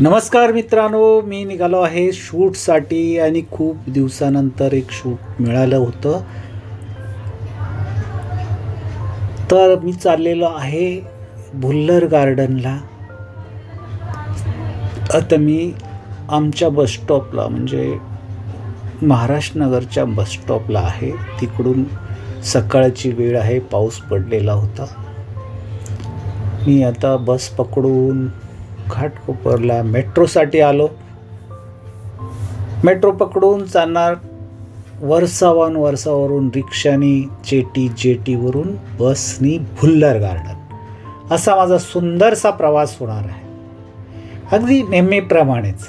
नमस्कार मित्रांनो मी निघालो आहे शूटसाठी आणि खूप दिवसानंतर एक शूट मिळालं होतं. तर मी चाललेलो आहे भुल्लर गार्डनला. आता मी आमच्या बसस्टॉपला म्हणजे महाराष्ट्र नगरच्या बसस्टॉपला आहे. तिकडून सकाळची वेळ आहे पाऊस पडलेला होता. मी आता बस पकडून घाटकोपरला मेट्रोसाठी आलो. मेट्रो पकडून चालणार वर्सावान वर्सावरून रिक्षानी जेटी जेटीवरून बसनी भुल्लर गार्डन. असा माझा सुंदरसा प्रवास होणार आहे. अगदी नेहमीप्रमाणेच.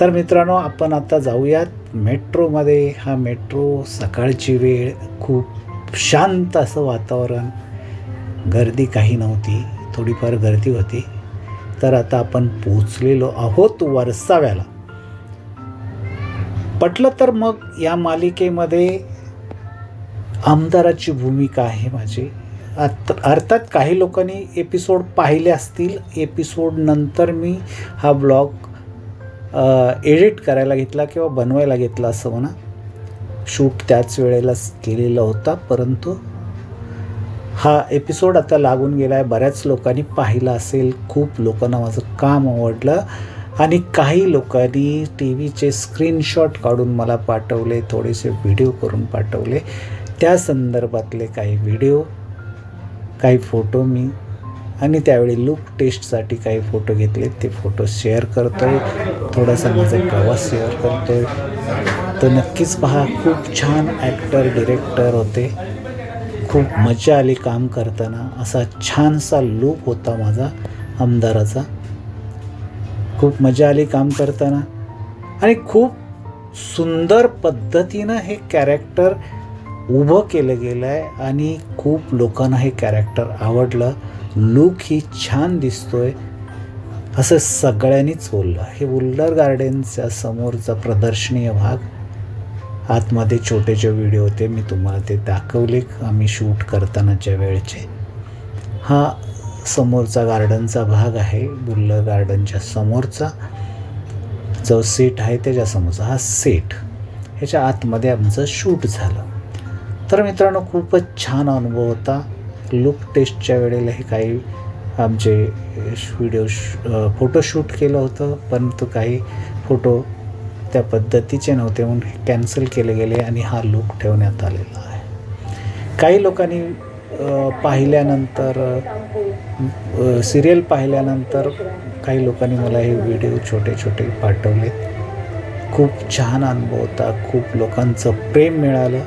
तर मित्रांनो आपण आता जाऊयात मेट्रोमध्ये. हा मेट्रो सकाळची वेळ खूप शांत असं वातावरण. गर्दी काही नव्हती थोडीफार गर्दी होती. तर आता आपण पोचलेलो आहोत वर्साव्याला. पटलं तर मग या मालिकेमध्ये आमदाराची भूमिका आहे माझी. आत अर्थात काही लोकांनी एपिसोड पाहिले असतील. एपिसोड नंतर मी हा ब्लॉग एडिट करायला घेतला किंवा बनवायला घेतला असं म्हणा. शूट त्याच वेळेलाच केलेला होता परंतु हा एपिसोड आता लागून गेला आहे बऱ्याच लोकांनी पाहिला असेल. खूप लोकांना माझं काम आवडलं. आणि काही लोकांनी टी व्हीचे स्क्रीनशॉट काढून मला पाठवले थोडेसे व्हिडिओ करून पाठवले. त्या संदर्भातले काही व्हिडिओ काही फोटो मी आणि त्यावेळी लुक टेस्टसाठी काही फोटो घेतले. ते फोटो शेअर करतो आहे थोडासा माझा प्रवास शेअर करतो आहे तर नक्कीच पहा खूप छान ॲक्टर डिरेक्टर होते. खूप मजा आली काम करताना. असा छानसा लूक होता माझा आमदाराचा. खूप मजा आली काम करताना. आणि खूप सुंदर पद्धतीनं हे कॅरेक्टर उभं केलं गेलं आहे आणि खूप लोकांना हे कॅरेक्टर आवडलं. लूक ही छान दिसतोय. असं सगळ्यांनीच बोललं. हे उल्लर गार्डनच्या समोरचा प्रदर्शनीय भाग. आतमध्ये छोटे जे व्हिडिओ होते मी तुम्हाला ते दाखवले. आम्ही शूट करतानाच्या वेळचे. हा समोरचा गार्डनचा भाग आहे बुल्लर गार्डनच्या समोरचा. जो सेट आहे त्याच्या समोरचा हा सेट ह्याच्या आतमध्ये आमचं शूट झालं. तर मित्रांनो खूपच छान अनुभव होता. लुक टेस्टच्या वेळेला हे काही आमचे व्हिडिओ फोटोशूट केलं होतं परंतु काही फोटो त्या पद्धतीचे नव्हते म्हणून हे कॅन्सल केले गेले आणि हा लुक ठेवण्यात आलेला आहे. काही लोकांनी पाहिल्यानंतर सिरियल पाहिल्यानंतर काही लोकांनी मला हे व्हिडिओ छोटे छोटे पाठवले. खूप छान अनुभव होता. खूप लोकांचं प्रेम मिळालं.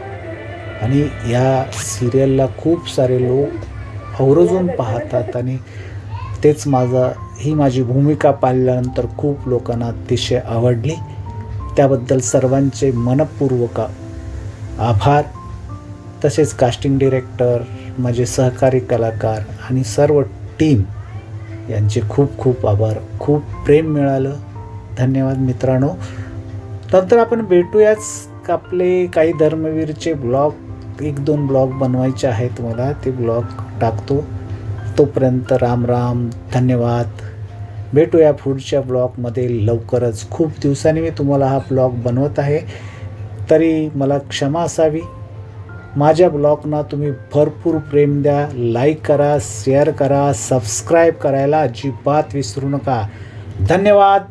आणि या सिरियलला खूप सारे लोक आवर्जून पाहतात आणि तेच माझा ही माझी भूमिका पाहिल्यानंतर खूप लोकांना अतिशय आवडली. त्याबद्दल सर्वांचे मनपूर्वक आभार. तसेच कास्टिंग डिरेक्टर माझे सहकारी कलाकार आणि सर्व टीम यांचे खूप खूप आभार. खूप प्रेम मिळालं. धन्यवाद मित्रांनो. नंतर आपण भेटूयाच आपले काही धर्मवीरचे ब्लॉग एक दोन ब्लॉग बनवायचे आहेत मला. ते ब्लॉग टाकतो. तोपर्यंत राम राम. धन्यवाद. भेटूया पुढच्या ब्लॉगमध्ये लवकरच. खूप दिवसांनी मी तुम्हाला हा ब्लॉग बनवत आहे. तरी मला क्षमा असावी. माझ्या ब्लॉगना तुम्ही भरपूर प्रेम द्या लाईक करा शेअर करा सबस्क्राईब करायला अजिबात विसरू नका. धन्यवाद.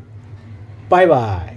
Bye bye